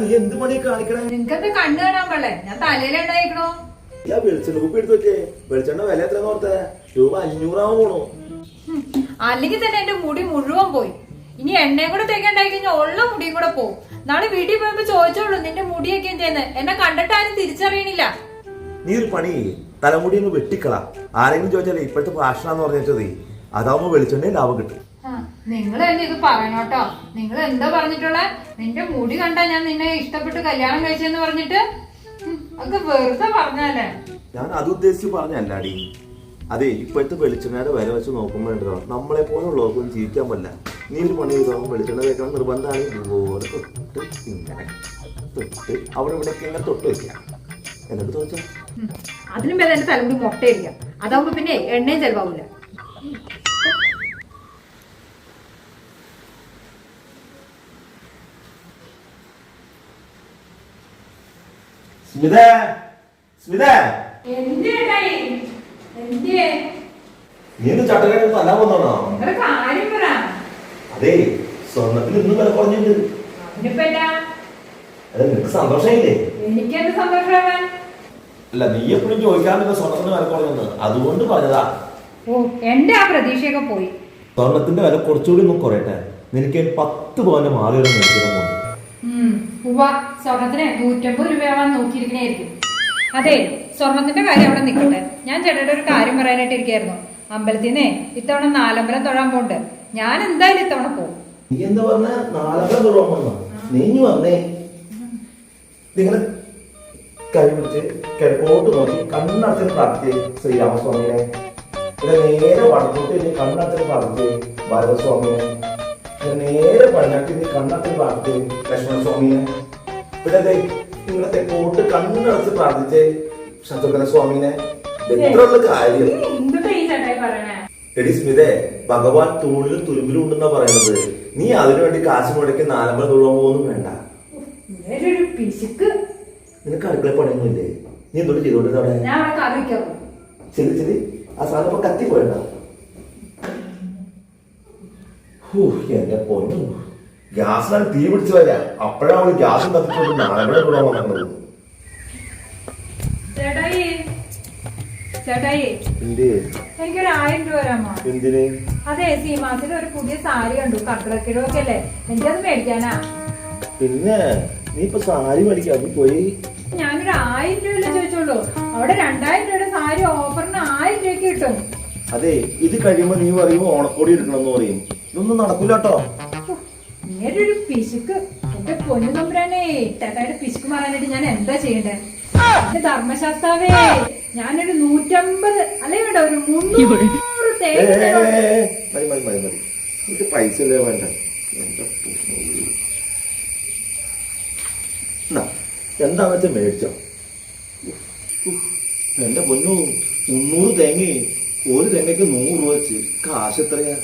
നീ എന്ത് പണി കാണിക്കണേ നിങ്ങക്കെന്താ കണ്ണു കാണാൻ പാടില്ലേ? ഞാൻ തലയിലുണ്ടായിക്കണോ ഞാൻ വെളിച്ചെണ്ണ കുപ്പി എടുത്ത് വെച്ചേ വെളിച്ചെണ്ണ വില എത്ര ഓർത്തെ? രൂപ അഞ്ഞൂറാവാൻ പോണു. അല്ലെങ്കിൽ തന്നെ എന്റെ മുടി മുഴുവൻ പോയി. ഇനി എണ്ണയും കൂടെ തേക്കണ്ടായി കഴിഞ്ഞാൽ ഉള്ള മുടിയും കൂടെ പോകും നാളെ വീട്ടിൽ പോയപ്പോ ചോദിച്ചോളൂ നിന്റെ മുടിയൊക്കെ ചെയ്യുന്നത് എന്നെ കണ്ടിട്ട് ആരും തിരിച്ചറിയണില്ല. നീ ഒരു പണി. തലമുടി ഒന്ന് വെട്ടിക്കള. ആരെങ്കിലും ചോദിച്ചാലേ ഇപ്പോഴത്തെ ഭാഷണെന്ന് പറഞ്ഞിട്ടത് അതാവുമ്പോ വെളിച്ചെണ്ണ ലാഭം കിട്ടും. നിങ്ങൾ തന്നെ ഇത് പറയണോട്ടോ നിങ്ങൾ എന്താ പറഞ്ഞിട്ടുള്ള? നിന്റെ മുടി കണ്ടാ ഞാൻ നിന്നെ ഇഷ്ടപ്പെട്ട് കല്യാണം കഴിച്ചെന്ന് പറഞ്ഞിട്ട്? ഒക്കെ വെറുതെ പറഞ്ഞല്ലേ ഞാൻ അത് ഉദ്ദേശിച്ച് പറഞ്ഞല്ലാടി അതെ ഇപ്പോഴത്തെ വെളിച്ചെണ്ണയുടെ വില വെച്ച് നോക്കുമ്പോഴുണ്ടോ നമ്മളെ പോലുള്ളവർക്കൊന്നും ജീവിക്കാൻ പറ്റില്ല. നീ ഒരു പണി ചെയ്തോ? വെളിച്ചെണ്ണ തേക്കണം നിർബന്ധമാണ് ഇതുപോലെ തൊട്ട് ഇങ്ങനെ തൊട്ട് അവിടെ ഇവിടെ ഇങ്ങനെ തൊട്ട് വെക്കാം എന്നിട്ട് ചോദിച്ചോ അതിലും അതിനും ഭേദം എന്റെ തലമുടി മുട്ടയിരിക്കാം അതാവുമ്പോ പിന്നെ എണ്ണയും ചെലവാകൂല സ്മിത സ്മിത. നീ ചട്ടക്കാരി തല്ലാൻ വന്നോണോ നിങ്ങളുടെ കാര്യം പറ. അതെ സ്വർണത്തിന് ഇന്നും വില കുറഞ്ഞിട്ടുണ്ട്. അതെ നിനക്ക് സന്തോഷമില്ലേ എനിക്കെന്ത് അല്ല നീ എപ്പോഴും ചോദിക്കാറില്ല സ്വർണത്തിന് വില കുറഞ്ഞെന്ന്. അതുകൊണ്ട് പറഞ്ഞതാ. ഓ എന്റെ ആ പ്രതീക്ഷയൊക്കെ പോയി. സ്വർണത്തിന്റെ വില കുറച്ചുകൂടി ഒന്ന് കുറയട്ടെ. നിനക്ക് പത്ത് പവന്റെ മാറി ഉം, ഉവ്വ സ്വർണത്തിന് നൂറ്റമ്പത് രൂപയാവാൻ നോക്കിയിരിക്കണേ അതെ സ്വർണത്തിന്റെ കാര്യം അവിടെ നിൽക്കട്ടെ ഞാൻ ചേട്ടയുടെ ഒരു കാര്യം പറയാനായിട്ട് ഇരിക്കായിരുന്നു അമ്പലത്തിൽ നിന്നേ ഇത്തവണ നാലമ്പലം തൊഴാൻ പോണ്ട്. ഞാൻ എന്തായാലും ഇത്തവണ പോകും നീ എന്താ പറഞ്ഞ ദൂരം വന്ന. നോക്കി നേരെ വടക്കോട്ട് ഇനി കണ്ണടച്ചിട്ട് പ്രാർത്ഥിച്ചേ ഭരതസ്വാമിനെ. നേരെ പടിഞ്ഞാട്ട് കണ്ണത്തിൽ പ്രാർത്ഥിച്ചേ പിന്നെ ദേ നിങ്ങളെ തെക്കോട്ട് കണ്ണടച്ച് പ്രാർത്ഥിച്ചേ ശത്രുഘ്ന സ്വാമിനെ? എത്രയുള്ള കാര്യം? എടി സ്മിതേ ഭഗവാൻ തൂണിലും തുരുമ്പിലും ഉണ്ടെന്നാ പറയുന്നത് നീ അതിനു വേണ്ടി കാശ് മുടക്കി നാലമ്പല തുള്ളാൻ പോകുന്നു വേണ്ട. നിനക്ക് അടുക്കള പണിയൊന്നും ഇല്ലേ നീ എന്തൊട്ട് ചെയ്തോണ്ടിരുന്ന അവിടെ? ശരി ശരി ആ സാധനം ഇപ്പൊ കത്തി പോയണ്ട. എന്റെ പൊന്നു. ഗ്യാസിനാണ് തീ പിടിച്ചു വരാ. അപ്പോഴാണ് ഗ്യാസ് കത്തിച്ചോണ്ട് നാലമ്പല തുള്ളാൻ വന്നത്. ചേട്ടായി. ചേട്ടായി. എനിക്കൊരു ആയിരം രൂപ തരാമോ അതെ സീമാസിൽ ഒരു പുതിയ സാരി കണ്ടു. കർക്കിടക്കിഴൊക്കെ അല്ലേ എനിക്കത് മേടിക്കാനാ. പിന്നെ നീ ഇപ്പൊ സാരി മേടിക്കാം. പോയി. ഞാനൊരു ആയിരം രൂപയല്ലേ ചോദിച്ചോളൂ? അവിടെ രണ്ടായിരം രൂപയുടെ സാരി ഓഫറിന് ആയിരം രൂപയ്ക്ക് കിട്ടും. അതെ ഇത് കഴിയുമ്പോ നീ പറയുമ്പോ ഓണക്കോടി എടുക്കണമെന്ന് പറയും. ഇതൊന്നും നടക്കൂല കേട്ടോ. ഇങ്ങനെ ഒരു പിശുക്ക്. എന്റെ പൊന്നു തമ്പുരാനെ ചേട്ടായുടെ പിശുക്ക് മാറാനായിട്ട് ഞാൻ എന്താ ചെയ്യണ്ടേ? എന്റെ ധർമ്മശാസ്താവേ ഞാനൊരു നൂറ്റമ്പത് അല്ലെ വേണ്ട ഒരു മുന്നൂറ് തേങ്ങ പൈസ വേണ്ട. എന്താ പൊന്നോ. വെച്ചാ മേടിച്ചോ? എന്റെ പൊന്നു മുന്നൂറ് തേങ്ങ ഒരു തേങ്ങയ്ക്ക് നൂറ് രൂപ വെച്ച് കാശ് എത്രയാ?